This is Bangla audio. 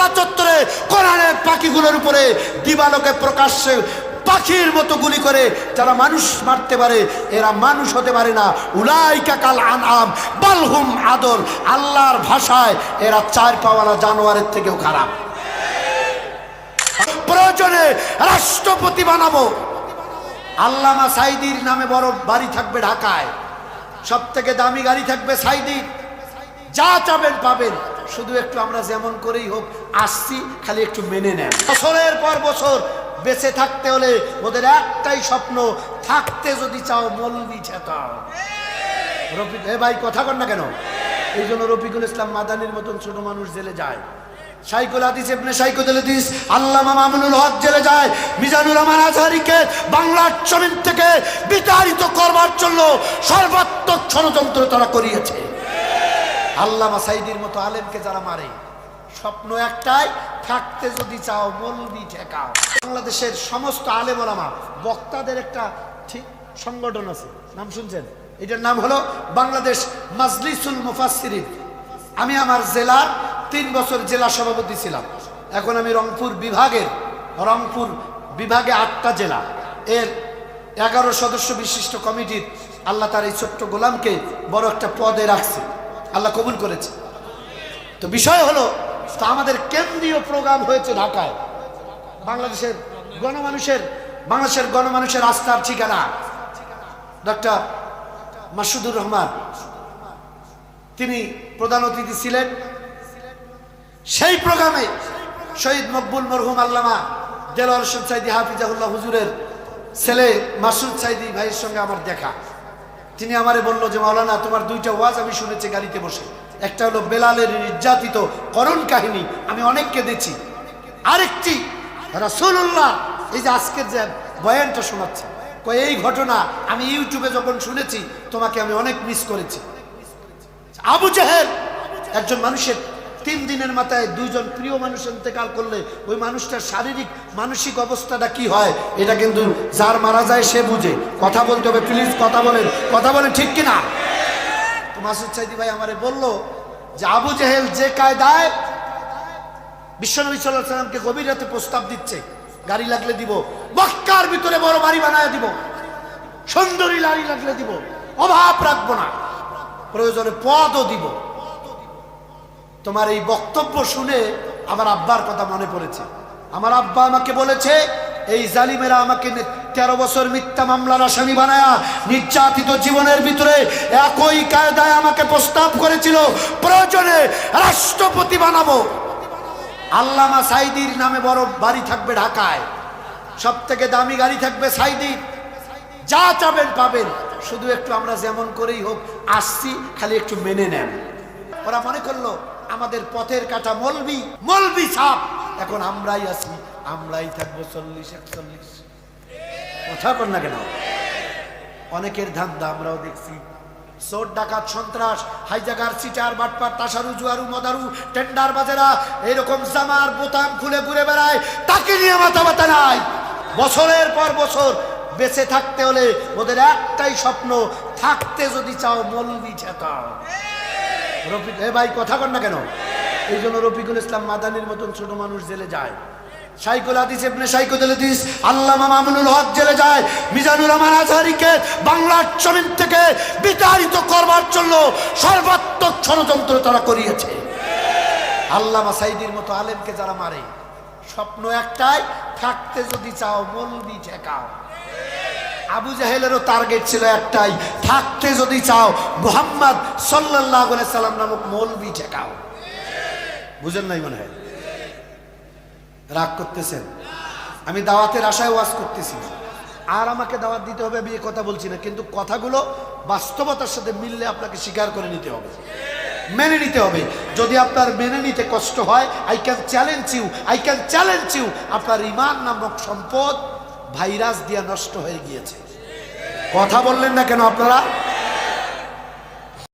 শাপলা চত্বরে কোরআনের পাখিগুলোর উপরে দিবালোকে প্রকাশ্যে পাখির মতো গুলি করে যারা মানুষ মারতে পারে, এরা মানুষ হতে পারে না। উলাইকা কাল আনআম বালহুম আদর। আল্লাহর ভাষায় এরা চার পাওয়ালা জানোয়ারের থেকেও খারাপ। প্রয়োজনে রাষ্ট্রপতি বানাবো। আল্লামা সাইদির নামে বড় বাড়ি থাকবে ঢাকায়। সব থেকে দামি গাড়ি থাকবে সাইদির। যা চাবেন পাবেন। শুধু একটু আমরা যেমন করেই হোক, আসছি, খালি একটু মেনে নেন। বছরের পর বছর বেঁচে থাকতে হলে ওদের একটাই স্বপ্ন, থাকতে যদি চাও মলবি ঠেকাও রফিক, এ ভাই, কথা কর না কেন? এই জন্য রফিকুল ইসলাম মাদানির মতন ছোট মানুষ জেলে যায়। সাইকুল হাদিস ইবনে সাইকুল হাদিস, আল্লামা মামুনুল হক জেলে যায়। মিজানুর রহমান আজহারিকে বাংলার জমিন থেকে বিতাড়িত করবার জন্য সর্বাত্মক ষড়যন্ত্র তারা করিয়েছে। আল্লামা সাইদির মতো আলেমকে যারা মারে, স্বপ্ন একটাই, থাকতে যদি চাও মলবি ঠেকাও। বাংলাদেশের সমস্ত আলেম ওলামা বক্তাদের একটা ঠিক সংগঠন আছে। নাম শুনছেন? এটার নাম হলো বাংলাদেশ মাজলিসুল মুফাসসিরিন। আমি আমার জেলার তিন বছর জেলা সভাপতি ছিলাম। এখন আমি রংপুর বিভাগের, রংপুর বিভাগে আটটা জেলা। এর এগারো সদস্য বিশিষ্ট কমিটির আল্লাহ তার এই ছোট্ট গোলামকে বড় একটা পদে রাখছে। আল্লাহ কবুল করেছে। তো বিষয় হলো আমাদের কেন্দ্রীয় প্রোগ্রাম হয়েছে ঢাকায়। বাংলাদেশের গণমানুষের বাংলাদেশের গণমানুষের আস্থার ঠিকানা। ডক্টর মাসুদুর রহমান। তিনি প্রধান অতিথি ছিলেন। সেই প্রোগ্রামে শহীদ মকবুল মরহুম আল্লামা দেলোয়ার সাইদি হাফিজাহুল্লাহ হুজুরের ছেলে মাসুদ সাইদি ভাইয়ের সঙ্গে আমার দেখা। তিনি আমারে বলল যে, মাওলানা, তোমার দুইটা ওয়াজ আমি শুনেছি গাড়িতে বসে। একটা হলো বেলালের নির্যাতিত করণ কাহিনী, আমি অনেককে দেখছি আরেকটি রাসুল্লাহ এই যে আজকের যে বয়ানটা শোনাচ্ছে। এই ঘটনা আমি ইউটিউবে যখন শুনেছি, তোমাকে আমি অনেক মিস করেছি। আবু জাহেল একজন মানুষের তিন দিনের মাথায় দুইজন প্রিয় মানুষ ইন্তেকাল করলে ওই মানুষটার শারীরিক, মানসিক অবস্থাটা কি হয়, এটা কিন্তু যার মারা যায় সে বুঝে। কথা বলতে হবে প্লিজ কথা বলেন। কথা বলেন ঠিক কিনা? মাসুদ সাইদি ভাই আমারে বলল যে, আবু জাহেল যে কায়দায় বিশ্বনবী সাল্লাহ সাল্লামকে গভীর রাতে প্রস্তাব দিচ্ছে, গাড়ি লাগলে দিব, মক্কার ভিতরে বড় বাড়ি বানায় দিব, সুন্দরী লাড়ি লাগলে দিব, অভাব রাখব না, প্রয়োজনে পদও দিব। তোমার এই বক্তব্য শুনে আমার আব্বার কথা মনে পড়েছে। আমার আব্বা আমাকে বলেছে, এই জালিমেরা আমাকে তেরো বছর মিথ্যা মামলার আসামি বানায়া নির্যাতিত জীবনের ভিতরে একই কায়দায় আমাকে প্রস্তাব করেছিল, প্রয়োজনে রাষ্ট্রপতি বানাবো। আল্লামা সাইদির নামে বড় বাড়ি থাকবে ঢাকায়। সব থেকে দামি গাড়ি থাকবে সাইদির। যা চাবেন, পাবেন। শুধু একটু আমরা যেমন করেই হোক, আসছি, খালি একটু মেনে নেন। ওরা মনে করল আমাদের পথের কাটা মলবি মলবি সাপ। এখন আমরাই আছি, আমরাই থাকব চল্লিশ, একচল্লিশ। কথা কর না কেন? অনেকের ধান্দা আমরাও দেখছি। চোর, ডাকাত, সন্ত্রাস হাইজাগার সিটার, বাটপার, তাসারু, জুয়ারু, মদারু, টেন্ডার বাজেরা, এরকম জামার বোতাম খুলে ঘুরে বেড়ায়, তাকে নিয়ে মাথা ব্যথা নাই। বছরের পর বছর বেঁচে থাকতে হলে ওদের একটাই স্বপ্ন, থাকতে যদি চাও মলবি ঠেকাও। রফিক, এ ভাই, কথা কর না কেন? এই জন্য রফিকুল ইসলাম মাদানির মতন ছোট মানুষ জেলে যায়। সাইকুল হাদিস ইবনে সাইকুল হাদিস, আল্লামা মামুনুল হক জেলে যায়। মিজানুর রহমান আজহারিকে বাংলার জমিন থেকে বিতাড়িত করবার জন্য সর্বাত্মক ষড়যন্ত্র তারা করিয়েছে। আল্লামা সাইদির মতো আলেমকে যারা মারে, স্বপ্ন একটাই, থাকতে যদি চাও, মলবি ঠেকাও। আবু জাহেলেরও টার্গেট ছিল একটাই, থাকতে যদি চাও, মোহাম্মদ সাল্লাহ সাল্লাম নামক মৌলবি ঠেকাও। বুঝেন নাই মনে হয়? রাগ করতেছেন? আমি দাওয়াতের আশায় ওয়াজ করতেছি আর আমাকে দাওয়াত দিতে হবে আমি কথা বলছি না, কিন্তু কথাগুলো বাস্তবতার সাথে মিললে আপনাকে স্বীকার করে নিতে হবে। মেনে নিতে হবে। যদি আপনার মেনে নিতে কষ্ট হয় I can challenge you I can challenge you আপনার ইমান নামক সম্পদ ভাইরাস দিয়ে নষ্ট হয়ে গিয়েছে। কথা বললেন না কেন আপনারা?